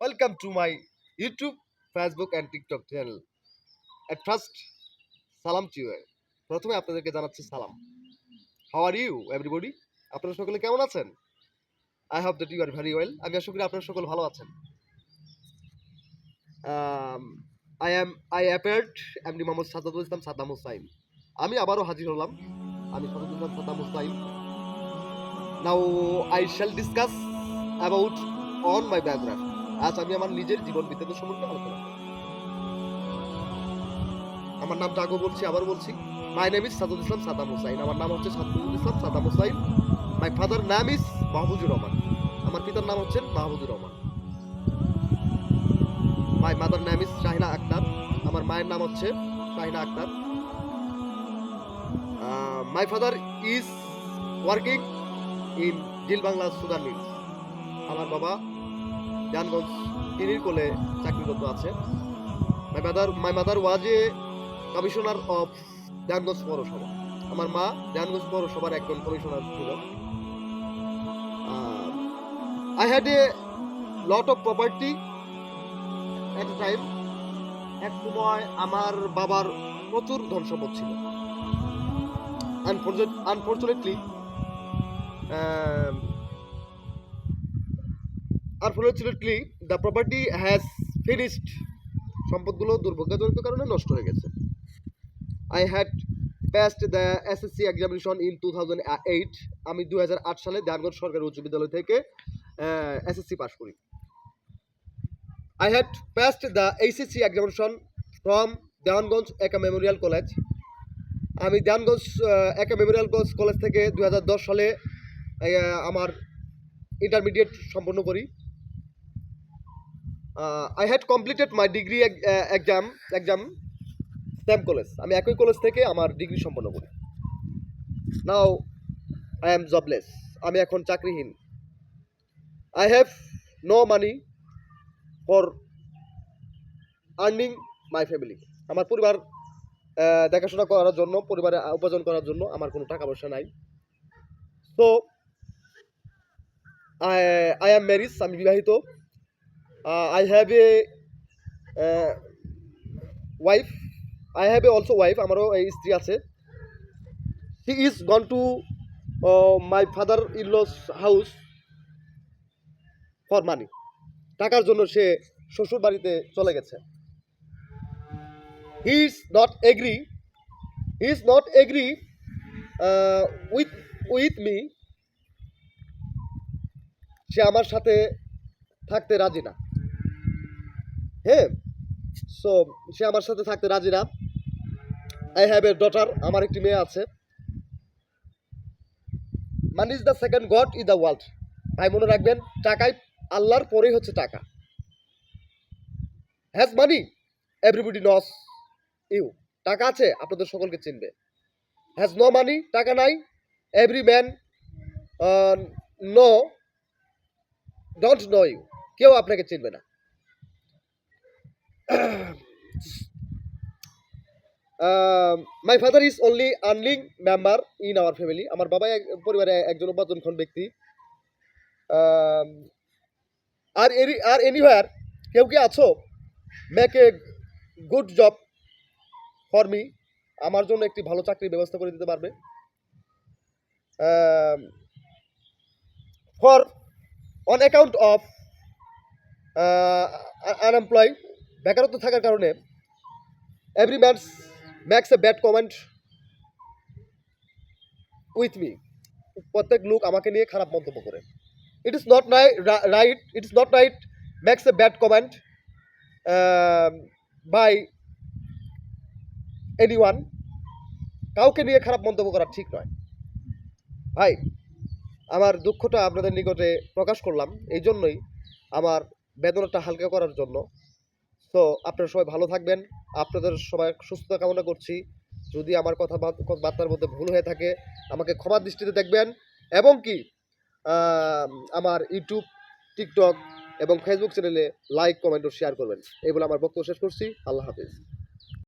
Welcome to my YouTube, Facebook and TikTok channel. At first, সালাম to you. প্রথমে আপনাদেরকে জানাচ্ছি সালাম হাউ আর ইউ এভরিবডি আপনারা সকলে কেমন আছেন? I hope that you are very well আমি আশা করি আপনারা সকল ভালো আছেন। I am I appeared MD Mohammad Sadadul Islam Saddam Hussain আমি আবারও হাজির হলাম। আমি Sadadul Islam Saddam Hussain now I shall discuss about on my biography আজ আমি আমার নিজের জীবন বৃত্তান্ত সম্পর্কে আলোচনা আমার নামটা আগে বলছি আবার বলছি my name is Sadul Islam Saddam Hussain. আমার নাম হচ্ছে সাদুল ইসলাম সাদাম হুসাইন। মাই ফাদার নাম ইজ মাহবুজুর রহমান। আমার পিতার নাম হচ্ছেন মাহবুজুর রহমান। মাই মাদার নাম ইজ শাহিনা আক্তার। আমার মায়ের নাম হচ্ছে Shahina Akhtar. My father is working in Zeal Bangla Mills. আমার বাবা জানগঞ্জ টিনির কোলে চাকরিরত আছে। My mother my mother was a commissioner of Janganj পৌরসভা। আমার মা জানগঞ্জ পৌরসভার একজন কমিশনার ছিল। I had a lot of property at time এক সময় আমার বাবার প্রচুর ধন সম্পদ ছিল। Unfortunately unfortunately the property has finished সম্পদগুলো দুর্ভাগ্যজনিত কারণে নষ্ট হয়ে গেছে। I had past the SSC examination in two thousand eight আমি দু হাজার আট সালে দেয়ানগঞ্জ সরকারি উচ্চ বিদ্যালয় থেকে এসএসসি পাস করি। I had passed the HSC examination from Dewanganj Eka memorial college আমি দেওয়ানগঞ্জ একা মেমোরিয়াল কলেজ থেকে দু হাজার দশ সালে আমার ইন্টারমিডিয়েট সম্পন্ন করি। I had completed my degree exam exam same college আমি একই কলেজ থেকে আমার ডিগ্রি সম্পন্ন করি। নাও আই এম জবলেস আমি এখন চাকরিহীন। I have no money for earning my family আমার পরিবার দেখাশোনা করার জন্য, পরিবারে উপার্জন করার জন্য আমার কোনো টাকা পয়সা নাই তো আই অ্যাম ম্যারিজ আমি বিবাহিত। I have a wife I have a also wife আমারও এই স্ত্রী আছে he is gone to my father in law's house for money টাকার জন্য সে শ্বশুর বাড়িতে চলে গেছে। He is not agree he is not agree with with me সে আমার সাথে থাকতে রাজি না। হ্যাঁ? সো সে আমার সাথে থাকতে রাজি না। আই হ্যাভ এ ডটার আমার একটি মেয়ে আছে। Money is the second god is the world ভাই, মনে রাখবেন, টাকাই আল্লাহর পরেই হচ্ছে টাকা। Has money everybody knows you টাকা আছে, আপনাদের সকলকে চিনবে। হ্যাজ নো মানি টাকা নাই। Every man no don't know you কেউ আপনাকে চিনবে না। My father is only earning member in our family আমার বাবা পরিবারে একজন উপার্জনক্ষণ ব্যক্তি আর এনি আর এনিওয়ার কেউ কি আছো make a good job for me আমার জন্য একটি ভালো চাকরির ব্যবস্থা করে দিতে পারবে for on account of unemploy বেকারত্ব থাকার কারণে every man's makes a bad comment with me প্রত্যেক লোক আমাকে নিয়ে খারাপ মন্তব্য করে। It is not right it is not right makes a bad comment by anyone কাউকে নিয়ে খারাপ মন্তব্য করা ঠিক নয়। ভাই, আমার দুঃখটা আপনাদের নিকটে প্রকাশ করলাম। এই জন্যই আমার বেদনাটা হালকা করার জন্য। তো আপনারা সবাই ভালো থাকবেন। আপনাদের সবাই সুস্থ কামনা করছি। যদি আমার কথা বার্তার মধ্যে ভুল হয়ে থাকে, আমাকে ক্ষমা দৃষ্টিতে দেখবেন। এবং কি আমার ইউটিউব টিকটক এবং ফেসবুক চ্যানেলে লাইক কমেন্ট ও শেয়ার করবেন। এই বলে আমার বক্তব্য শেষ করছি। আল্লাহ হাফিজ।